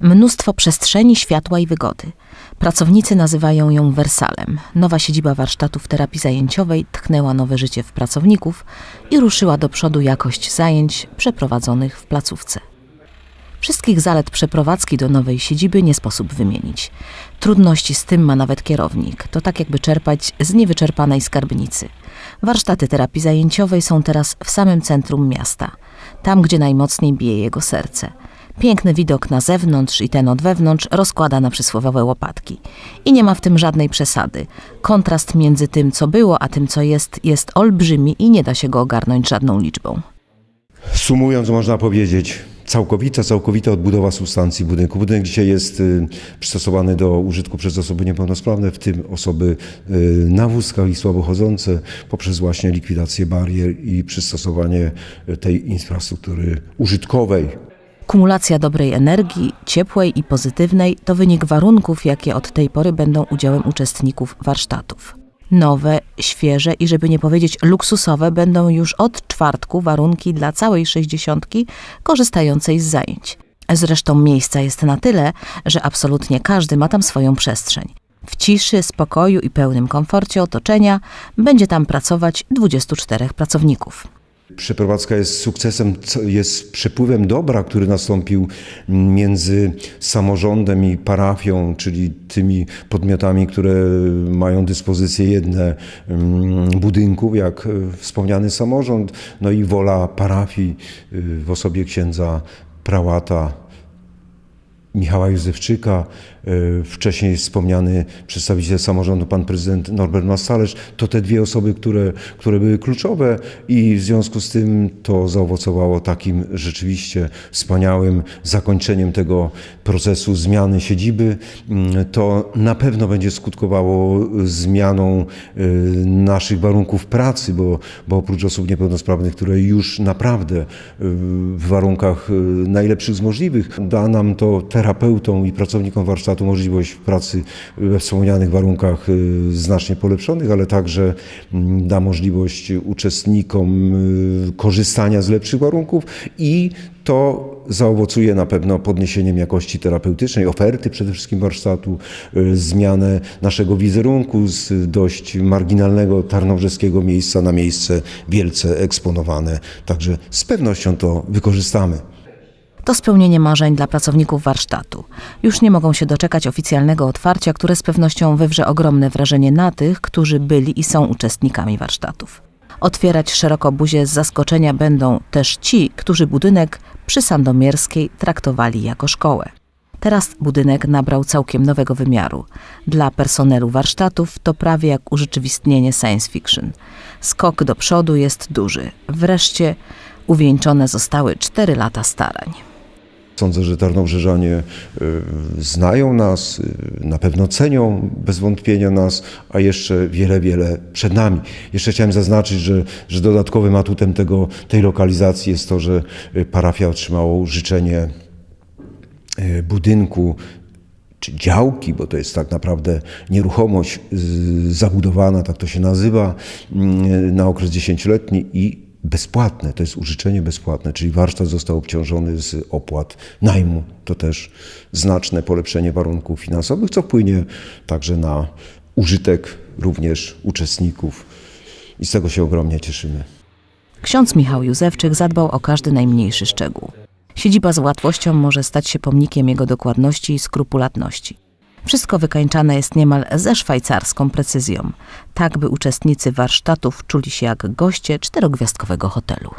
Mnóstwo przestrzeni, światła i wygody. Pracownicy nazywają ją Wersalem. Nowa siedziba warsztatów terapii zajęciowej tchnęła nowe życie w pracowników i ruszyła do przodu jakość zajęć przeprowadzonych w placówce. Wszystkich zalet przeprowadzki do nowej siedziby nie sposób wymienić. Trudności z tym ma nawet kierownik. To tak jakby czerpać z niewyczerpanej skarbnicy. Warsztaty terapii zajęciowej są teraz w samym centrum miasta, tam gdzie najmocniej bije jego serce. Piękny widok na zewnątrz i ten od wewnątrz rozkłada na przysłowiowe łopatki. I nie ma w tym żadnej przesady. Kontrast między tym, co było, a tym, co jest, jest olbrzymi i nie da się go ogarnąć żadną liczbą. Sumując, można powiedzieć, całkowita, całkowita odbudowa substancji budynku. Budynek dzisiaj jest y, przystosowany do użytku przez osoby niepełnosprawne, w tym osoby y, na wózkach i słabochodzące, poprzez właśnie likwidację barier i przystosowanie y, tej infrastruktury użytkowej. Kumulacja dobrej energii, ciepłej i pozytywnej, to wynik warunków, jakie od tej pory będą udziałem uczestników warsztatów. Nowe, świeże i żeby nie powiedzieć luksusowe będą już od czwartku warunki dla całej sześćdziesiątki korzystającej z zajęć. Zresztą miejsca jest na tyle, że absolutnie każdy ma tam swoją przestrzeń. W ciszy, spokoju i pełnym komforcie otoczenia będzie tam pracować 24 pracowników. Przeprowadzka jest sukcesem, jest przepływem dobra, który nastąpił między samorządem i parafią, czyli tymi podmiotami, które mają dyspozycję jedne mm, budynków, jak e, wspomniany samorząd, no i wola parafii y, w osobie księdza prałata Michała Józefczyka, e, wcześniej wspomniany przedstawiciel samorządu, pan prezydent Norbert Mastalerz, to te dwie osoby, które, które były kluczowe i w związku z tym to zaowocowało takim rzeczywiście wspaniałym zakończeniem tego procesu zmiany siedziby. Mm, To na pewno będzie skutkowało zmianą e, naszych warunków pracy, bo, bo oprócz osób niepełnosprawnych, które już naprawdę e, w warunkach najlepszych z możliwych, da nam to terapeutom i pracownikom warsztatu możliwość pracy we wspomnianych warunkach y, znacznie polepszonych, ale także mm, da możliwość uczestnikom y, korzystania z lepszych warunków i to zaowocuje na pewno podniesieniem jakości terapeutycznej, oferty przede wszystkim warsztatu, y, zmianę naszego wizerunku z dość marginalnego tarnobrzeskiego miejsca na miejsce wielce eksponowane. Także z pewnością to wykorzystamy. To spełnienie marzeń dla pracowników warsztatu. Już nie mogą się doczekać oficjalnego otwarcia, które z pewnością wywrze ogromne wrażenie na tych, którzy byli i są uczestnikami warsztatów. Otwierać szeroko buzię z zaskoczenia będą też ci, którzy budynek przy Sandomierskiej traktowali jako szkołę. Teraz budynek nabrał całkiem nowego wymiaru. Dla personelu warsztatów to prawie jak urzeczywistnienie science fiction. Skok do przodu jest duży. Wreszcie uwieńczone zostały cztery lata starań. Sądzę, że Tarnobrzeżanie y, znają nas, y, na pewno cenią bez wątpienia nas, a jeszcze wiele, wiele przed nami. Jeszcze chciałem zaznaczyć, że, że dodatkowym atutem tego, tej lokalizacji jest to, że y, parafia otrzymała życzenie budynku czy działki, bo to jest tak naprawdę nieruchomość zabudowana, tak to się nazywa, y, na okres dziesięcioletni i bezpłatne, to jest użyczenie bezpłatne, czyli warsztat został obciążony z opłat najmu. To też znaczne polepszenie warunków finansowych, co wpłynie także na użytek również uczestników i z tego się ogromnie cieszymy. Ksiądz Michał Józefczyk zadbał o każdy najmniejszy szczegół. Siedziba z łatwością może stać się pomnikiem jego dokładności i skrupulatności. Wszystko wykańczane jest niemal ze szwajcarską precyzją, tak by uczestnicy warsztatów czuli się jak goście czterogwiazdkowego hotelu.